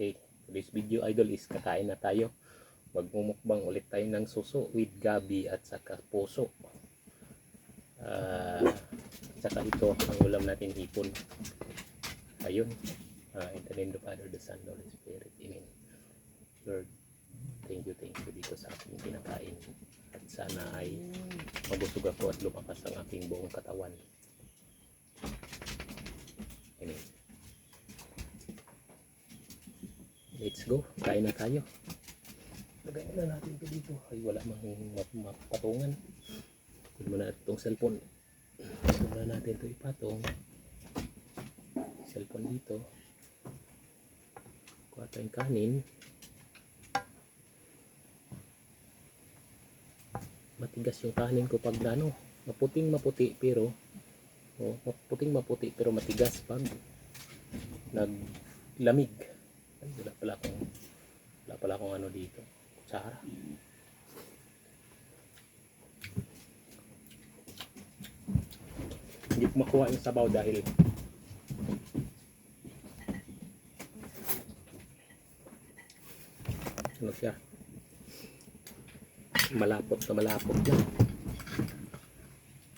Okay, today's video idol is kakain na tayo. Magmumukbang ulit tayo ng suso with gabi at saka puso. Ah, saka ito ang ulam natin hipon. Ayun. Ah, in the name of the Father, the Son, Holy Spirit. Amen. Lord, thank you, thank you dito sa aking kinakain. At sana ay mabusog ako at lumakas ang aking buong katawan. Amen. Let's go. Kain na tayo. Lagay na natin ito dito. Ay, wala mang map- mapatungan. Kunin mo na itong cellphone. Gusto na natin ito ipatong. Cellphone dito. Kuha tayong kanin. Matigas yung kanin ko pag ano. Maputing maputi pero oh, maputing maputi pero matigas pag naglamig. Ay, wala pala akong wala pala akong ano dito. Kutsara. Hindi ko makuha yung sabaw dahil ano siya malapot na malapot yan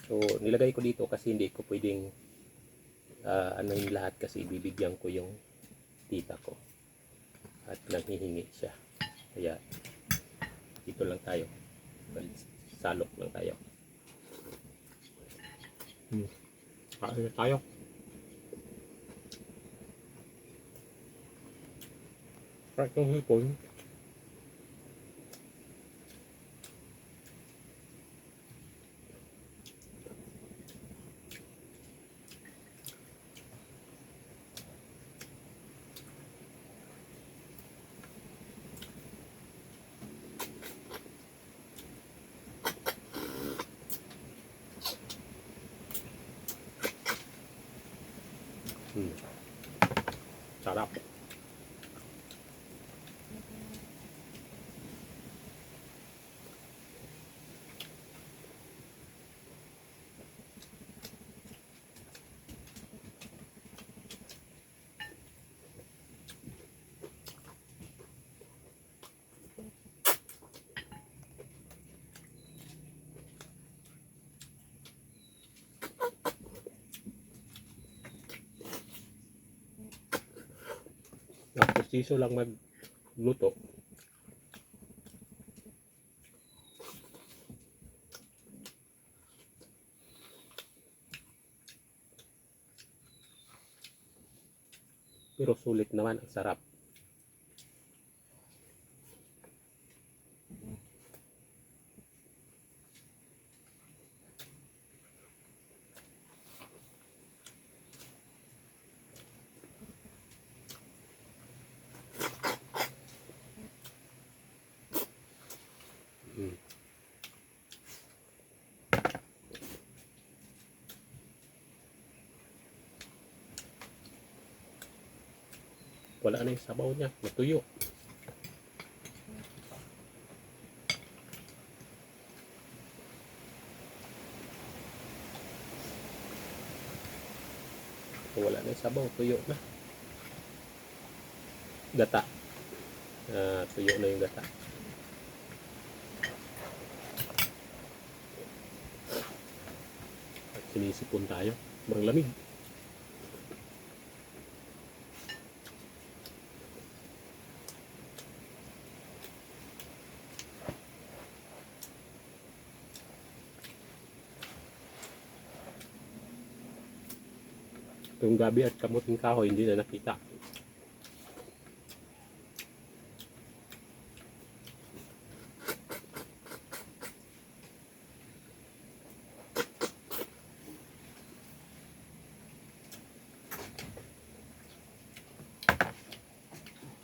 so nilagay ko dito kasi hindi ko pwedeng ah, ano yung lahat kasi bibigyan ko yung tita ko at nanghihingi siya kaya dito lang tayo salok lang tayo hmm. kain na tayo Right yung hipon. Hmm. Sarap. Napustiso lang magluto. Pero sulit naman ang sarap. Mm. Wala na yung sabaw niya. Natuyo. Wala na yung sabaw. Tuyo na. Gata. Ah, tuyo na yung gata. Sinisipon tayo. Sobrang lamig. Itong gabi at kamuting kahoy hindi na nakita.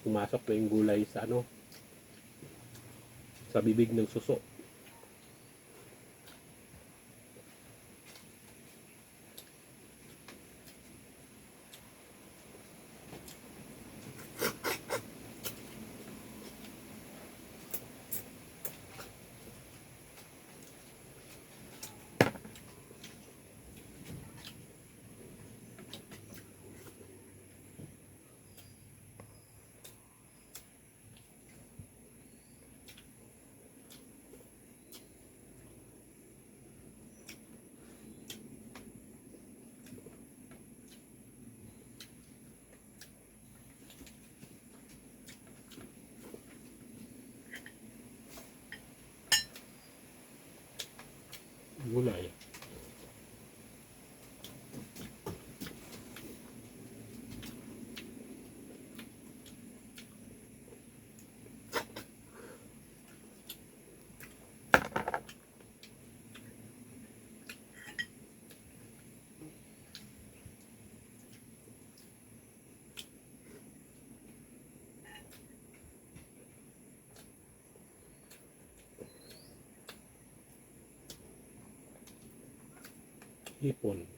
Pumasok na yung gulay sa ano sa bibig ng suso. 无来呀、Gulay. Hipon.